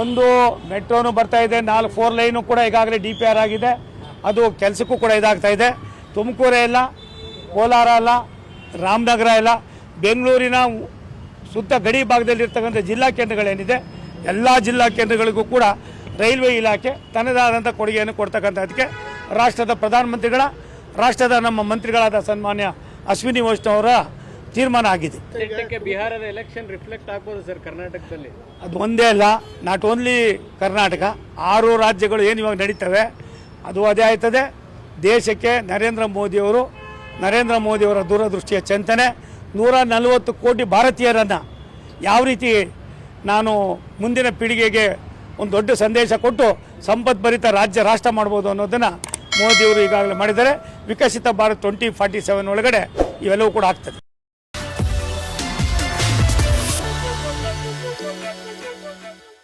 ಒಂದು ಮೆಟ್ರೋನು ಬರ್ತಾ ಇದೆ, ನಾಲ್ಕು ಫೋರ್ ಲೈನು ಕೂಡ ಈಗಾಗಲೇ ಡಿ ಪಿ ಆರ್ ಆಗಿದೆ. ಅದು ಕೆಲಸಕ್ಕೂ ಕೂಡ ಇದಾಗ್ತಾ ಇದೆ. ತುಮಕೂರೇ ಇಲ್ಲ, ಕೋಲಾರ ಅಲ್ಲ ರಾಮನಗರ ಇಲ್ಲ, ಬೆಂಗಳೂರಿನ ಸುತ್ತ ಗಡಿ ಭಾಗದಲ್ಲಿರ್ತಕ್ಕಂಥ ಜಿಲ್ಲಾ ಕೇಂದ್ರಗಳೇನಿದೆ, ಎಲ್ಲ ಜಿಲ್ಲಾ ಕೇಂದ್ರಗಳಿಗೂ ಕೂಡ ರೈಲ್ವೆ ಇಲಾಖೆ ತನ್ನದಾದಂಥ ಕೊಡುಗೆಯನ್ನು ಕೊಡ್ತಕ್ಕಂಥದ್ದಕ್ಕೆ ರಾಷ್ಟ್ರದ ಪ್ರಧಾನಮಂತ್ರಿಗಳ, ರಾಷ್ಟ್ರದ ನಮ್ಮ ಮಂತ್ರಿಗಳಾದ ಸನ್ಮಾನ್ಯ ಅಶ್ವಿನಿ ವೈಷ್ಣವರ ತೀರ್ಮಾನ ಆಗಿದೆ. ಬಿಹಾರದ ಎಲೆಕ್ಷನ್ ರಿಫ್ಲೆಕ್ಟ್ ಆಗ್ಬೋದು ಸರ್ ಕರ್ನಾಟಕದಲ್ಲಿ? ಅದು ಒಂದೇ ಅಲ್ಲ ನಾಟ್ ಓನ್ಲಿ ಕರ್ನಾಟಕ ಆರು ರಾಜ್ಯಗಳು ಏನು ಇವಾಗ ನಡೀತವೆ ಅದು ಅದೇ ಆಯ್ತದೆ. ದೇಶಕ್ಕೆ ನರೇಂದ್ರ ಮೋದಿಯವರು ನರೇಂದ್ರ ಮೋದಿಯವರ ದೂರದೃಷ್ಟಿಯ ಚಿಂತನೆ ನೂರ ನಲವತ್ತು ಕೋಟಿ ಭಾರತೀಯರನ್ನು ಯಾವ ರೀತಿ ನಾನು ಮುಂದಿನ ಪೀಳಿಗೆಗೆ ಒಂದು ದೊಡ್ಡ ಸಂದೇಶ ಕೊಟ್ಟು ಸಂಪದ್ಭರಿತ ರಾಜ್ಯ ರಾಷ್ಟ್ರ ಮಾಡ್ಬೋದು ಅನ್ನೋದನ್ನು ಮೋದಿಯವರು ಈಗಾಗಲೇ ಮಾಡಿದ್ದಾರೆ. Viksit Bharat twenty forty seven ಒಳಗಡೆ ಇವೆಲ್ಲವೂ ಕೂಡ ಆಗ್ತದೆ.